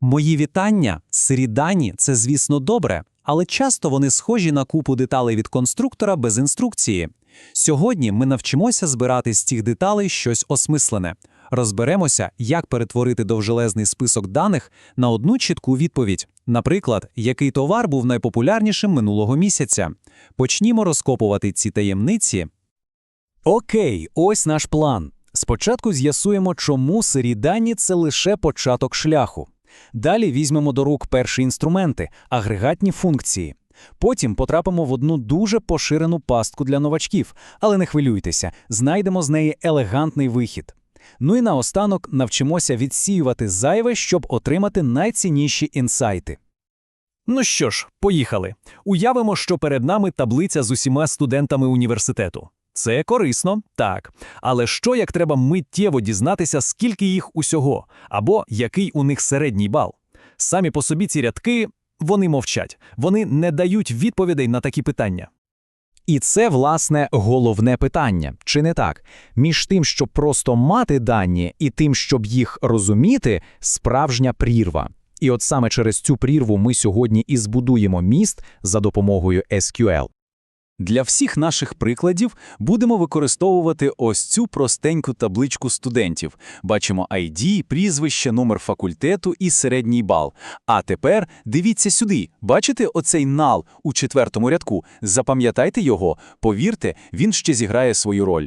Мої вітання, сирі дані – це, звісно, добре, але часто вони схожі на купу деталей від конструктора без інструкції. Сьогодні ми навчимося збирати з цих деталей щось осмислене. Розберемося, як перетворити довжелезний список даних на одну чітку відповідь. Наприклад, який товар був найпопулярнішим минулого місяця. Почнімо розкопувати ці таємниці. Окей, ось наш план. Спочатку з'ясуємо, чому сирі це лише початок шляху. Далі візьмемо до рук перші інструменти, агрегатні функції. Потім потрапимо в одну дуже поширену пастку для новачків, але не хвилюйтеся, знайдемо з неї елегантний вихід. Ну і наостанок навчимося відсіювати зайве, щоб отримати найцінніші інсайти. Ну що ж, поїхали. Уявимо, що перед нами таблиця з усіма студентами університету. Це корисно, так. Але що як треба миттєво дізнатися, скільки їх усього, або який у них середній бал? Самі по собі ці рядки вони мовчать, вони не дають відповідей на такі питання. І це, власне, головне питання, чи не так? Між тим, щоб просто мати дані, і тим, щоб їх розуміти, справжня прірва. І от саме через цю прірву ми сьогодні і збудуємо міст за допомогою SQL. Для всіх наших прикладів будемо використовувати ось цю простеньку табличку студентів. Бачимо ID, прізвище, номер факультету і середній бал. А тепер дивіться сюди. Бачите оцей нал у четвертому рядку? Запам'ятайте його, повірте, він ще зіграє свою роль.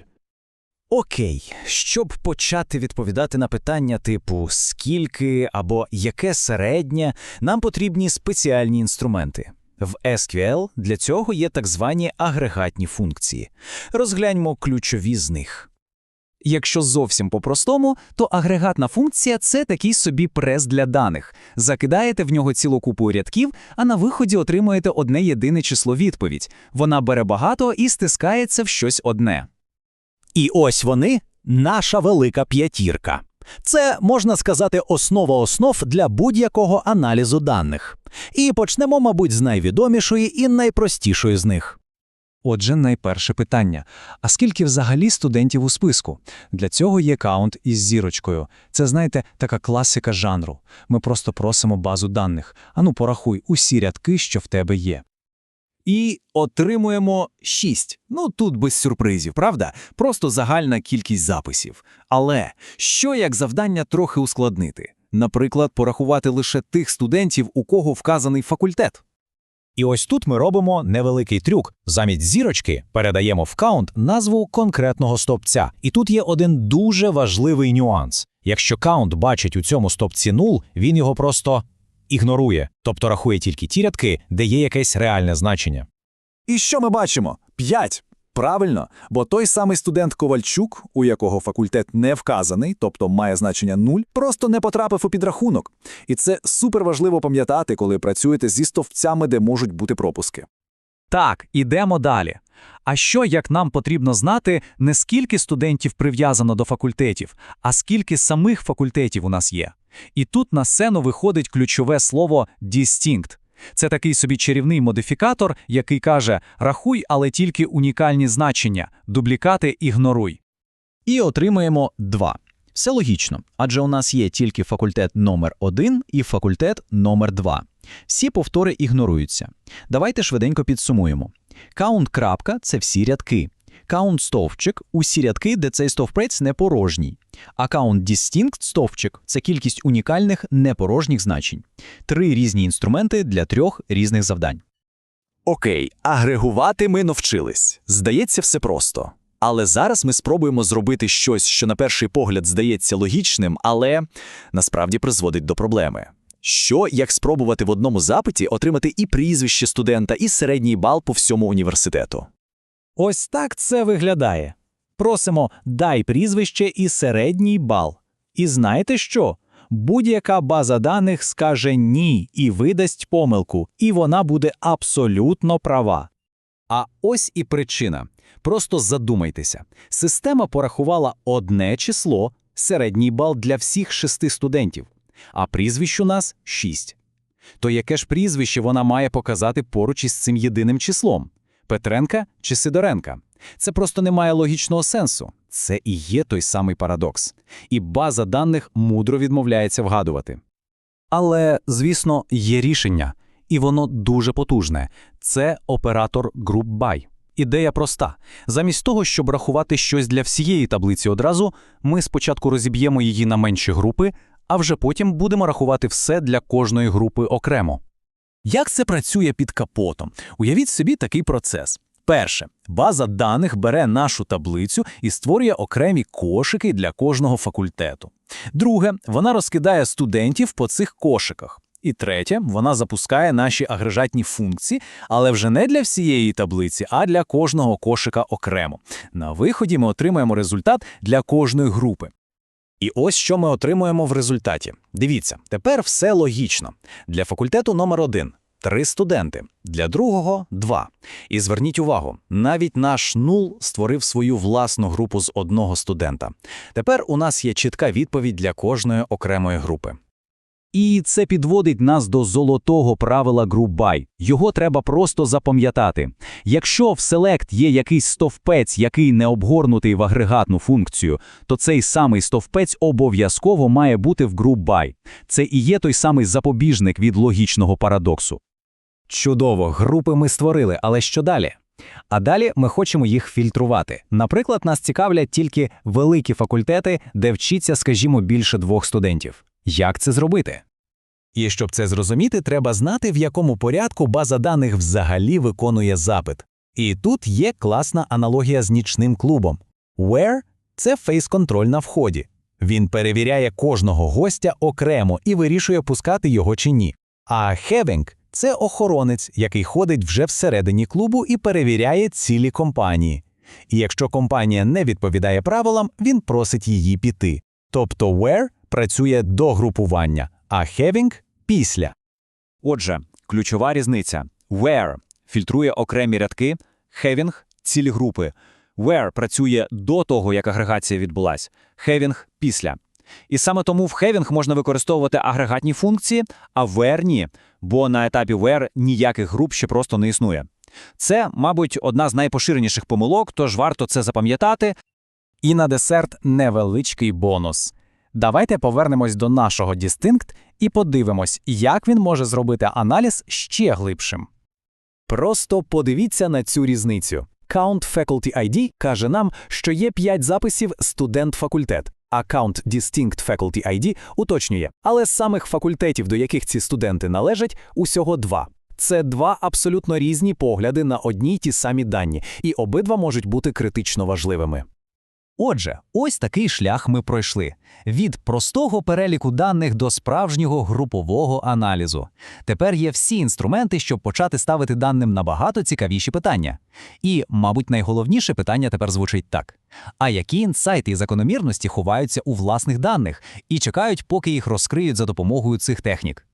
Окей, щоб почати відповідати на питання типу скільки або яке середнє, нам потрібні спеціальні інструменти. В SQL для цього є так звані агрегатні функції. Розгляньмо ключові з них. Якщо зовсім по-простому, то агрегатна функція це такий собі прес для даних. Закидаєте в нього цілу купу рядків, а на виході отримуєте одне єдине число відповідь. Вона бере багато і стискається в щось одне. І ось вони, наша велика п'ятірка. Це, можна сказати, основа основ для будь-якого аналізу даних. І почнемо, мабуть, з найвідомішої і найпростішої з них. Отже, найперше питання: а скільки взагалі студентів у списку? Для цього є каунт із зірочкою. Це, знаєте, така класика жанру. Ми просто просимо базу даних. Ану, порахуй усі рядки, що в тебе є. І отримуємо 6. Ну тут без сюрпризів, правда? Просто загальна кількість записів. Але що як завдання трохи ускладнити? Наприклад, порахувати лише тих студентів, у кого вказаний факультет. І ось тут ми робимо невеликий трюк. Замість зірочки передаємо в каунт назву конкретного стовпця. І тут є один дуже важливий нюанс. Якщо каунт бачить у цьому стовпці нул, він його просто ігнорує, тобто рахує тільки ті рядки, де є якесь реальне значення. І що ми бачимо? П'ять. Правильно, бо той самий студент Ковальчук, у якого факультет не вказаний, тобто має значення нуль, просто не потрапив у підрахунок. І це супер важливо пам'ятати, коли працюєте зі стовпцями, де можуть бути пропуски. Так, ідемо далі. А що як нам потрібно знати, не скільки студентів прив'язано до факультетів, а скільки самих факультетів у нас є? І тут на сцену виходить ключове слово «distinct». Це такий собі чарівний модифікатор, який каже «рахуй, але тільки унікальні значення, дублікати ігноруй». І отримуємо 2. Все логічно, адже у нас є тільки факультет номер 1 і факультет номер 2. Всі повтори ігноруються. Давайте швиденько підсумуємо. Крапка – це всі рядки. Каунт стовпчик – усі рядки, де цей стовпець не порожній. А каунт distinct стовпчик – це кількість унікальних непорожніх значень. Три різні інструменти для трьох різних завдань. Окей, агрегувати ми навчились. Здається, все просто. Але зараз ми спробуємо зробити щось, що на перший погляд здається логічним, але насправді призводить до проблеми. Що, як спробувати в одному запиті отримати і прізвище студента, і середній бал по всьому університету? Ось так це виглядає. Просимо «дай прізвище і середній бал». І знаєте що? Будь-яка база даних скаже «ні» і видасть помилку, і вона буде абсолютно права. А ось і причина. Просто задумайтеся. Система порахувала одне число, середній бал для всіх шести студентів, а прізвищ у нас шість. То яке ж прізвище вона має показати поруч із цим єдиним числом? Петренка чи Сидоренка? Це просто не має логічного сенсу. Це і є той самий парадокс. І база даних мудро відмовляється вгадувати. Але, звісно, є рішення, і воно дуже потужне. Це оператор Group By. Ідея проста. Замість того, щоб рахувати щось для всієї таблиці одразу, ми спочатку розіб'ємо її на менші групи, а вже потім будемо рахувати все для кожної групи окремо. Як це працює під капотом? Уявіть собі такий процес. Перше, база даних бере нашу таблицю і створює окремі кошики для кожного факультету. Друге, вона розкидає студентів по цих кошиках. І третє, вона запускає наші агрегатні функції, але вже не для всієї таблиці, а для кожного кошика окремо. На виході ми отримаємо результат для кожної групи. І ось що ми отримуємо в результаті. Дивіться, тепер все логічно. Для факультету номер 1 три студенти, для другого два. І зверніть увагу, навіть наш нул створив свою власну групу з одного студента. Тепер у нас є чітка відповідь для кожної окремої групи. І це підводить нас до золотого правила By. Його треба просто запам'ятати. Якщо в Select є якийсь стовпець, який не обгорнутий в агрегатну функцію, то цей самий стовпець обов'язково має бути в By. Це і є той самий запобіжник від логічного парадоксу. Чудово, групи ми створили, але що далі? А далі ми хочемо їх фільтрувати. Наприклад, нас цікавлять тільки великі факультети, де вчиться, скажімо, більше двох студентів. Як це зробити? І щоб це зрозуміти, треба знати, в якому порядку база даних взагалі виконує запит. І тут є класна аналогія з нічним клубом. Where – це фейс-контроль на вході. Він перевіряє кожного гостя окремо і вирішує, пускати його чи ні. А having – це охоронець, який ходить вже всередині клубу і перевіряє цілі компанії. І якщо компанія не відповідає правилам, він просить її піти. Тобто where працює до групування, а having – після. Отже, ключова різниця. Where фільтрує окремі рядки, having – цілі групи. Where працює до того, як агрегація відбулась, having – після. І саме тому в having можна використовувати агрегатні функції, а where – ні, бо на етапі where ніяких груп ще просто не існує. Це, мабуть, одна з найпоширеніших помилок, тож варто це запам'ятати. І на десерт невеличкий бонус. Давайте повернемось до нашого Distinct і подивимось, як він може зробити аналіз ще глибшим. Просто подивіться на цю різницю. Count Faculty ID каже нам, що є 5 записів студент-факультет, а Count Distinct Faculty ID уточнює, але з самих факультетів, до яких ці студенти належать, усього два. Це два абсолютно різні погляди на одні й ті самі дані, і обидва можуть бути критично важливими. Отже, ось такий шлях ми пройшли від простого переліку даних до справжнього групового аналізу. Тепер є всі інструменти, щоб почати ставити даним набагато цікавіші питання. І, мабуть, найголовніше питання тепер звучить так: а які інсайти і закономірності ховаються у власних даних і чекають, поки їх розкриють за допомогою цих технік?